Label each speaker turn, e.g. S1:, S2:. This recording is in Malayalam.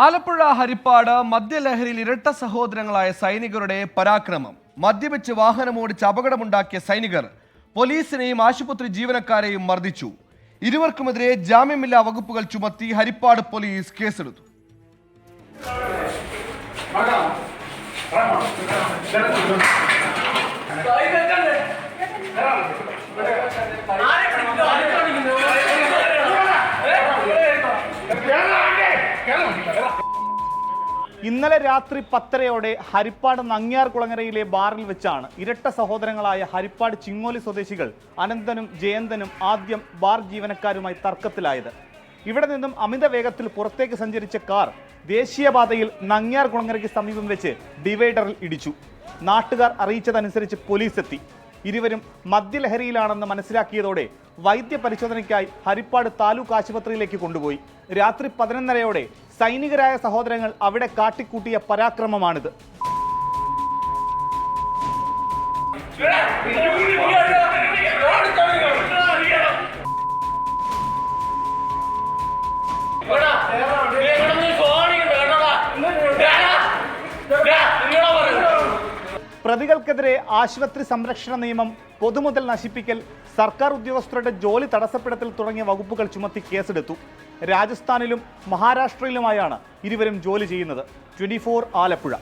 S1: ആലപ്പുഴ ഹരിപ്പാട് മദ്യലഹരിയിൽ ഇരട്ട സഹോദരങ്ങളായ സൈനികരുടെ പരാക്രമം മദ്യപിച്ച് വാഹനമോടിച്ച് അപകടമുണ്ടാക്കിയ സൈനികർ പോലീസിനെയും ആശുപത്രി ജീവനക്കാരെയും മർദ്ദിച്ചു ഇരുവർക്കുമെതിരെ ജാമ്യമില്ലാ വകുപ്പുകൾ ചുമത്തി ഹരിപ്പാട് പോലീസ് കേസെടുത്തു
S2: ഇന്നലെ രാത്രി പത്തരയോടെ ഹരിപ്പാട് നങ്ങ്യാർ കുളങ്ങരയിലെ ബാറിൽ വെച്ചാണ് ഇരട്ട സഹോദരങ്ങളായ ഹരിപ്പാട് ചിങ്ങോലി സ്വദേശികൾ അനന്തനും ജയന്തനും ആദ്യം ബാർ ജീവനക്കാരുമായി തർക്കത്തിലായത്. ഇവിടെ നിന്നും അമിത വേഗത്തിൽ പുറത്തേക്ക് സഞ്ചരിച്ച കാർ ദേശീയപാതയിൽ നങ്ങ്യാർ കുളങ്ങരയ്ക്ക് സമീപം വെച്ച് ഡിവൈഡറിൽ ഇടിച്ചു. നാട്ടുകാർ അറിയിച്ചതനുസരിച്ച് പോലീസ് എത്തി ഇരുവരും മദ്യലഹരിയിലാണെന്ന് മനസ്സിലാക്കിയതോടെ വൈദ്യ പരിശോധനയ്ക്കായി ഹരിപ്പാട് താലൂക്ക് ആശുപത്രിയിലേക്ക് കൊണ്ടുപോയി. രാത്രി പതിനൊന്നരയോടെ സൈനികരായ സഹോദരങ്ങൾ അവിടെ കാട്ടിക്കൂട്ടിയ പരാക്രമമാണിത്. പ്രതികൾക്കെതിരെ ആശുപത്രി സംരക്ഷണ നിയമം പൊതുമുതൽ നശിപ്പിക്കൽ സർക്കാർ ഉദ്യോഗസ്ഥരുടെ ജോലി തടസ്സപ്പെടുത്തൽ തുടങ്ങിയ വകുപ്പുകൾ ചുമത്തി കേസെടുത്തു. രാജസ്ഥാനിലും മഹാരാഷ്ട്രയിലുമായാണ് ഇരുവരും ജോലി ചെയ്യുന്നത്. ട്വന്റി ആലപ്പുഴ.